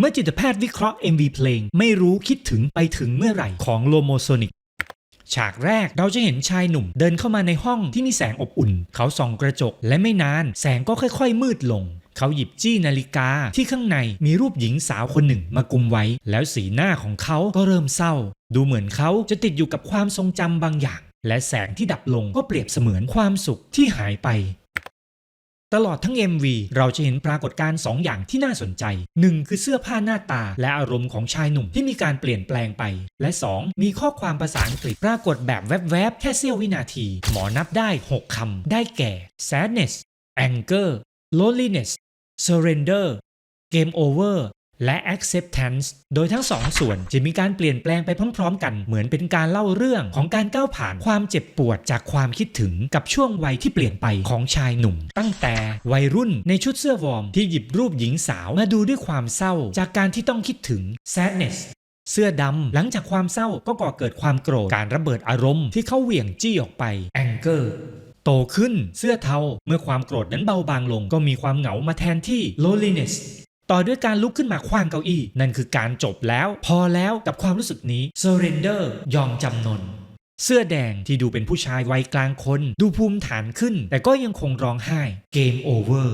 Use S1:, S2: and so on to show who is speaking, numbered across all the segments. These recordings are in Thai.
S1: เมื่อจิตแพทย์วิเคราะห์ MV เพลง ไม่รู้คิดถึงไปถึงเมื่อไหร่ของโลโมโซนิกฉากแรกเราจะเห็นชายหนุ่ม เดินเข้ามาในห้องที่มีแสงอบอุ่น เขาส่องกระจกและไม่นาน แสงก็ค่อยๆ มืดลง เขาหยิบจี้นาฬิกาที่ข้างในมีรูปหญิงสาวคนหนึ่งมากุมไว้ แล้วสีหน้าของเขาก็เริ่มเศร้า ดูเหมือนเขาจะติดอยู่กับความทรงจำบางอย่าง และแสงที่ดับลงก็เปรียบเสมือนความสุขที่หายไป ตลอดทั้ง MV เราจะเห็นปรากฏการณ์2อย่างที่น่าสนใจ 1. คือเสื้อผ้าหน้าตา และอารมณ์ของชายหนุ่มที่มีการเปลี่ยนแปลงไป และ 2. มีข้อความภาษาอังกฤษปรากฏแบบแวบๆ แค่เสี้ยววินาที หมอนับได้ 6 คำ ได้แก่ sadness anger loneliness surrender game over และ acceptance โดยทั้งสองส่วนจะมีการเปลี่ยนแปลงไปพร้อม ๆ กัน เหมือนเป็นการเล่าเรื่องของการก้าวผ่านความเจ็บปวดจากความคิดถึงกับช่วงวัยที่เปลี่ยนไปของชายหนุ่ม ตั้งแต่วัยรุ่นในชุดเสื้อวอร์มที่หยิบรูปหญิงสาวมาดูด้วยความเศร้า จากการที่ต้องคิดถึง sadness เสื้อดำหลังจากความเศร้าก็ก่อเกิดความโกรธการระเบิดอารมณ์ที่เขาเหวี่ยงจี้ออกไป anger โตขึ้นเสื้อเทาเมื่อความโกรธนั้นเบาบางลงก็มีความเหงามาแทนที่ loneliness ต่อด้วยการลุกขึ้นมาคว้างเก้าอี้ นั่นคือการจบแล้ว พอแล้วกับความรู้สึกนี้ surrender ยอมจำนน เสื้อแดงที่ดูเป็นผู้ชายวัยกลางคน ดูภูมิฐานขึ้น แต่ก็ยังคงร้องไห้ game over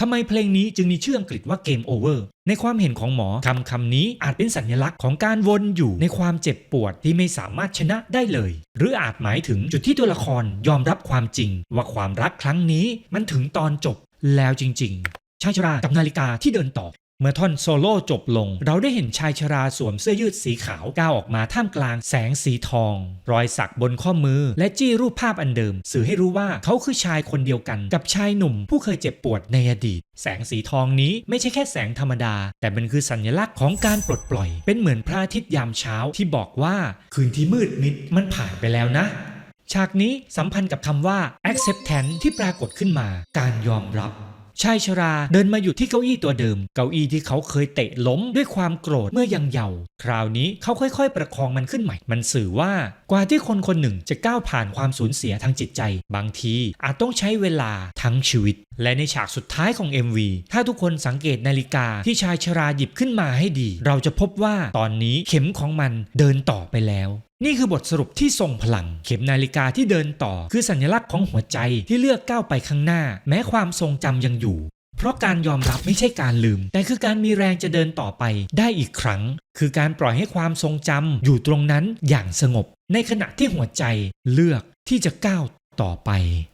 S1: ทำไมเพลงนี้จึงมีชื่ออังกฤษว่า Game Over ในความเห็นของหมอคำคำนี้อาจเป็นสัญลักษณ์ของการวนอยู่ในความเจ็บปวดที่ไม่สามารถชนะได้เลย หรืออาจหมายถึงจุดที่ตัวละครยอมรับความจริง ว่าความรักครั้งนี้มันถึงตอนจบแล้วจริง ๆ ชายชรากับนาฬิกาที่เดินต่อ เมื่อท่อนโซโล่จบลง เราได้เห็นชายชราสวมเสื้อยืดสีขาวก้าวออกมาท่ามกลางแสงสีทอง รอยสักบนข้อมือ และจี้รูปภาพอันเดิม สื่อให้รู้ว่าเขาคือชายคนเดียวกันกับชายหนุ่ม ผู้เคยเจ็บปวดในอดีต แสงสีทองนี้ไม่ใช่แค่แสงธรรมดา แต่มันคือสัญลักษณ์ของการปลดปล่อย เป็นเหมือนพระอาทิตย์ยามเช้าที่บอกว่าคืนที่มืดมิดมันผ่านไปแล้วนะฉากนี้สัมพันธ์กับคำว่า acceptance ที่ปรากฏขึ้นมา การยอมรับ ชายชราเดินมาอยู่ที่เก้าอี้ตัวเดิม เก้าอี้ที่เขาเคยเตะล้มด้วยความโกรธเมื่อยังเยาว์คราวนี้เขาค่อยๆ ประคองมันขึ้นใหม่ มันสื่อว่ากว่าที่คนคนหนึ่งจะก้าวผ่านความสูญเสียทางจิตใจ บางทีอาจต้องใช้เวลาทั้งชีวิต และในฉากสุดท้ายของ MV ถ้าทุกคนสังเกตนาฬิกาที่ชายชราหยิบขึ้นมาให้ดี เราจะพบว่าตอนนี้เข็มของมันเดินต่อไปแล้ว นี่คือบทสรุปที่ทรงพลัง เข็มนาฬิกาที่เดินต่อ คือสัญลักษณ์ของหัวใจที่เลือกก้าวไปข้างหน้า แม้ความทรงจำยังอยู่ เพราะการยอมรับไม่ใช่การลืม แต่คือการมีแรงจะเดินต่อไปได้อีกครั้ง คือการปล่อยให้ความทรงจำอยู่ตรงนั้นอย่างสงบ ในขณะที่หัวใจเลือกที่จะก้าวต่อไป